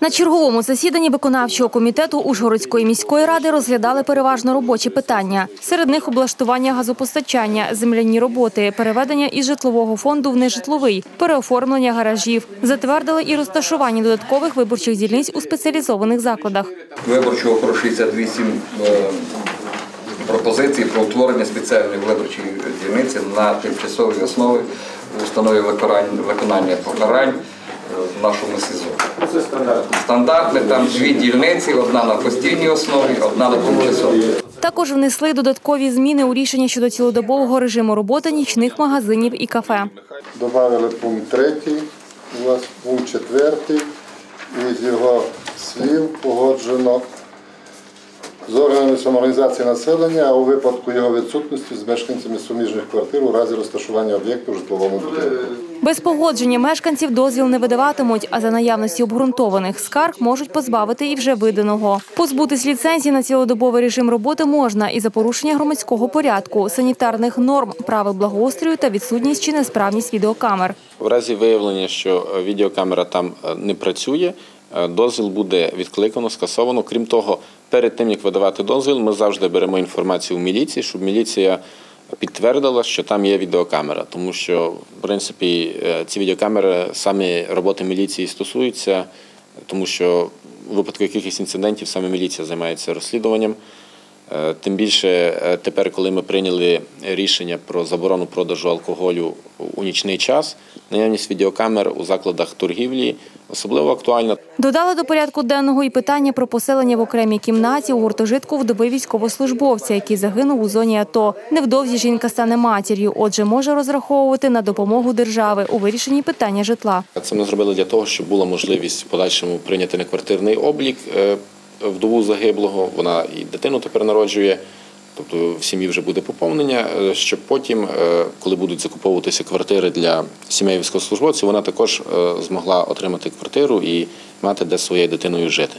На черговому засіданні виконавчого комітету Ужгородської міської ради розглядали переважно робочі питання. Серед них облаштування газопостачання, земляні роботи, переведення із житлового фонду в нежитловий, переоформлення гаражів. Затвердили і розташування додаткових виборчих дільниць у спеціалізованих закладах. Виборчого про 68 е, пропозицій про утворення спеціальної виборчої дільниці на тимчасовій основі у установі виконання, покарань в нашому СІЗО. Це стандартно. Стандартне там дві дільниці, одна на постійній основі, одна на тимчасовій. Також внесли додаткові зміни у рішення щодо цілодобового режиму роботи нічних магазинів і кафе. Добавили пункт третій, у вас пункт четвертий, і з його слів погоджено з органами самоорганізації населення, а у випадку його відсутності з мешканцями суміжних квартир у разі розташування об'єкту в житловому будинку. Без погодження мешканців дозвіл не видаватимуть, а за наявності обґрунтованих скарг можуть позбавити і вже виданого. Позбутись ліцензії на цілодобовий режим роботи можна і за порушення громадського порядку, санітарних норм, правил благоустрою та відсутність чи несправність відеокамер. В разі виявлення, що е, відеокамера там е, не працює, е, дозвіл буде відкликано, скасовано. Крім того, перед тим як видавати дозвіл, ми завжди беремо інформацію в міліції, щоб міліція підтвердила, що там є відеокамера, тому що в принципі е, ці відеокамери самі роботи міліції стосуються, тому що у випадку якихось інцидентів саме міліція займається розслідуванням. Е, Тим більше е, тепер, коли ми прийняли рішення про заборону продажу алкоголю у нічний час, наявність відеокамер у закладах торгівлі особливо актуальна. Додали до порядку денного і питання про поселення в окремій кімнаті у гуртожитку вдови військовослужбовця, який загинув у зоні АТО. Невдовзі жінка стане матір'ю, отже, може розраховувати на допомогу держави у вирішенні питання житла. Це ми зробили для того, щоб була можливість в подальшому прийняти неквартирний облік е, вдову загиблого. Вона і дитину тепер народжує. Тобто в сім'ї вже буде поповнення, е, щоб потім, е, коли будуть закуповуватися квартири для сімей військовослужбовців, вона також е, змогла отримати квартиру і мати де своєю дитиною жити.